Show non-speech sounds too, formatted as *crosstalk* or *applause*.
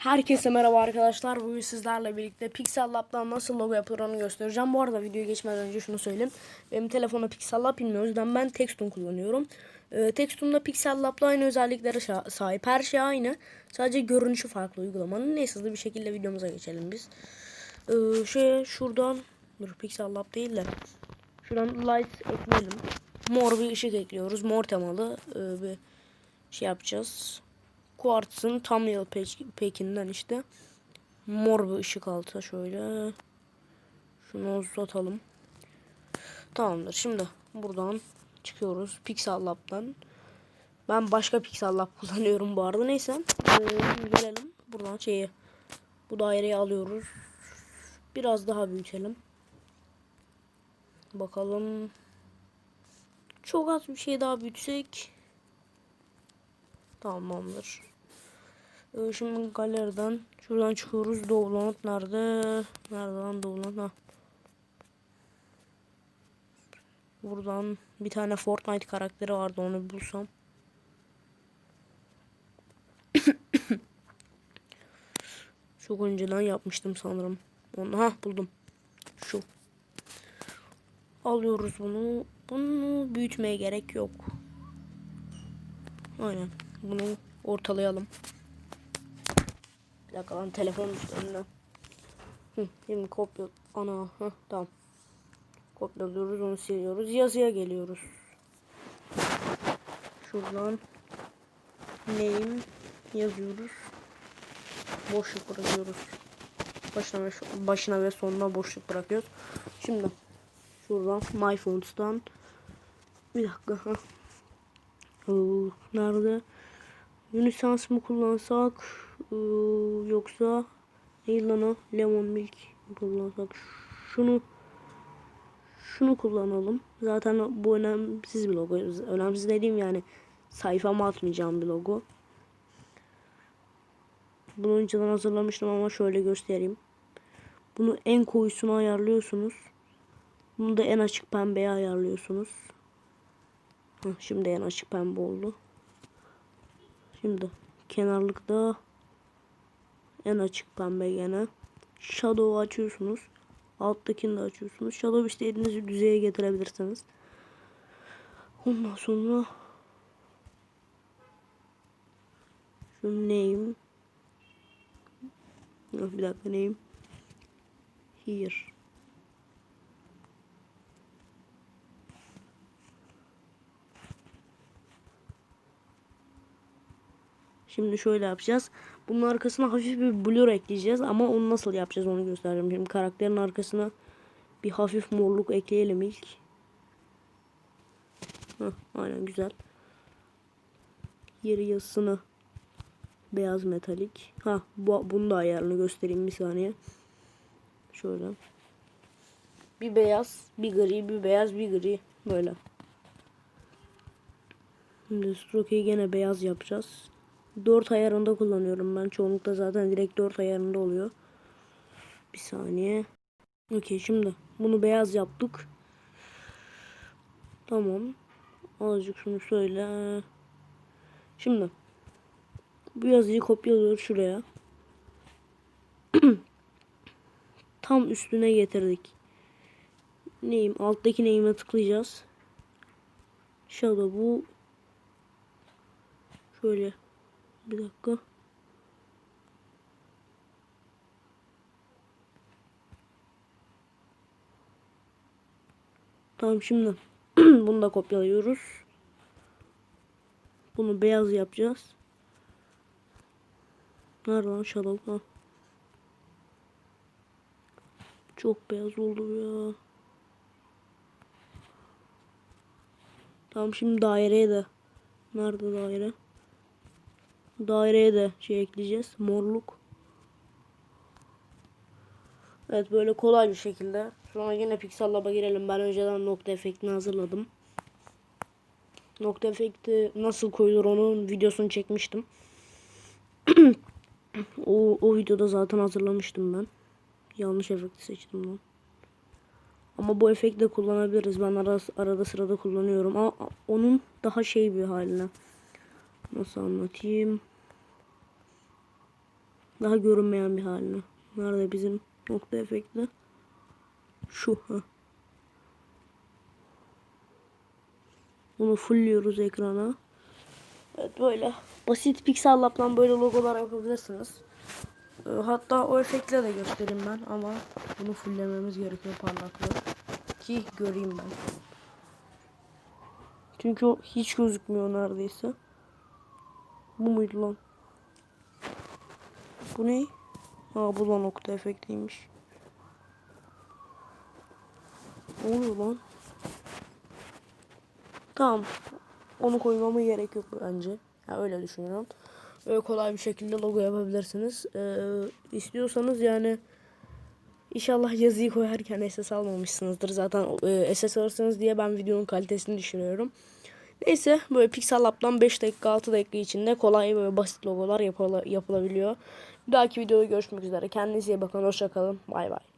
Herkese merhaba arkadaşlar. Bugün sizlerle birlikte Pixel Lab'dan nasıl logo yapılır onu göstereceğim. Bu arada videoya geçmeden önce şunu söyleyeyim. Benim telefonda Pixel Lab bilmiyor. O yüzden ben Textun kullanıyorum. Ee, Textun'da Pixel Lab'la aynı özelliklere sahip. Her şey aynı. Sadece görünüşü farklı uygulamanın. Neyse hızlı bir şekilde videomuza geçelim biz. Ee, şey şuradan dur Pixel Lab değil de şuradan light ekleyelim. Mor bir ışık ekliyoruz. Mor temalı ee, bir şey yapacağız. Quartz'ın tam yıl pekinden işte mor bir ışık altı şöyle şunu uzatalım. Tamamdır. Şimdi buradan çıkıyoruz Pixel Lab'dan. Ben başka Pixel Lab *laughs* kullanıyorum bu arada. Neyse. Ee, gelelim. Buradan şeyi bu daireyi alıyoruz. Biraz daha büyütelim. Bakalım. Çok az bir şey daha büyütsek. Tamamdır. Ee, şimdi galeriden şuradan çıkıyoruz. Download nerede? Nerede lan download? Ha. Buradan bir tane Fortnite karakteri vardı onu bulsam. *coughs* Çok önceden yapmıştım sanırım. Onu ha buldum. Şu. Alıyoruz bunu. Bunu büyütmeye gerek yok. Aynen. Bunu ortalayalım. Bir dakika lan telefon düştü önüne. Hı, şimdi kopya ana hı, tamam. Kopyalıyoruz onu siliyoruz. Yazıya geliyoruz. Şuradan name yazıyoruz. Boşluk bırakıyoruz. Başına ve başına ve sonuna boşluk bırakıyoruz. Şimdi şuradan my fonts'tan bir dakika. Oo, nerede? Unisans mı kullansak ee, yoksa neydi lan o? Lemon milk mi kullansak? Şunu şunu kullanalım. Zaten bu önemsiz bir logo. Önemsiz dediğim yani sayfama atmayacağım bir logo. Bunu önceden hazırlamıştım ama şöyle göstereyim. Bunu en koyusuna ayarlıyorsunuz. Bunu da en açık pembeye ayarlıyorsunuz. Şimdi en açık pembe oldu. Şimdi kenarlıkta en açık pembe gene. Shadow açıyorsunuz. Alttakini de açıyorsunuz. Shadow istediğiniz düzeye getirebilirsiniz. Ondan sonra şu name bir dakika name here Şimdi şöyle yapacağız. Bunun arkasına hafif bir blur ekleyeceğiz ama onu nasıl yapacağız onu göstereceğim. Şimdi karakterin arkasına bir hafif morluk ekleyelim ilk. Heh, aynen güzel. Yeri yazısını beyaz metalik. Ha bu bunu da ayarını göstereyim bir saniye. Şöyle. Bir beyaz, bir gri, bir beyaz, bir gri böyle. Şimdi stroke'yi gene beyaz yapacağız. 4 ayarında kullanıyorum ben. Çoğunlukla zaten direkt 4 ayarında oluyor. Bir saniye. Okey şimdi bunu beyaz yaptık. Tamam. Azıcık şunu söyle. Şimdi bu yazıyı kopyalıyoruz şuraya. *clears throat* Tam üstüne getirdik. Neyim? Alttaki neyime tıklayacağız. Shadow bu şöyle bir dakika. Tamam şimdi *clears throat* bunu da kopyalıyoruz. Bunu beyaz yapacağız. Nerede lan shadow? Ha. Çok beyaz oldu ya. Tamam şimdi daireye de. Nerede daire? Daireye de şey ekleyeceğiz. Morluk. Evet böyle kolay bir şekilde. Sonra yine Pixel Lab'a girelim. Ben önceden nokta efektini hazırladım. Nokta efekti nasıl koyulur onun videosunu çekmiştim. *clears throat* o, o videoda zaten hazırlamıştım ben. Yanlış efekti seçtim lan. Ama bu efekti de kullanabiliriz. Ben ara, arada sırada kullanıyorum. Ama onun daha şey bir haline. Nasıl anlatayım? Daha görünmeyen bir halini. Nerede bizim nokta efekti? Şu. Ha. Bunu fullliyoruz ekrana. Evet böyle basit Pixel Lab'dan böyle logolar yapabilirsiniz. Ee, Hatta o efektle de göstereyim ben ama bunu fulllememiz gerekiyor parlaklığı ki göreyim ben. Çünkü hiç gözükmüyor neredeyse. Bu muydu lan? Bu ne? Ha bu da nokta efektiymiş. Ne oluyor lan? Tamam. Onu koymama gerek yok bence. Ya öyle düşünüyorum. Böyle kolay bir şekilde logo yapabilirsiniz. Ee, istiyorsanız yani inşallah yazıyı koyarken SS almamışsınızdır. Zaten e, SS alırsınız diye ben videonun kalitesini düşünüyorum. Neyse böyle Pixel Lab'dan 5 dakika 6 dakika içinde kolay böyle basit logolar yapıla- yapılabiliyor. Bir dahaki videoda görüşmek üzere. Kendinize iyi bakın. Hoşçakalın. Bay bay.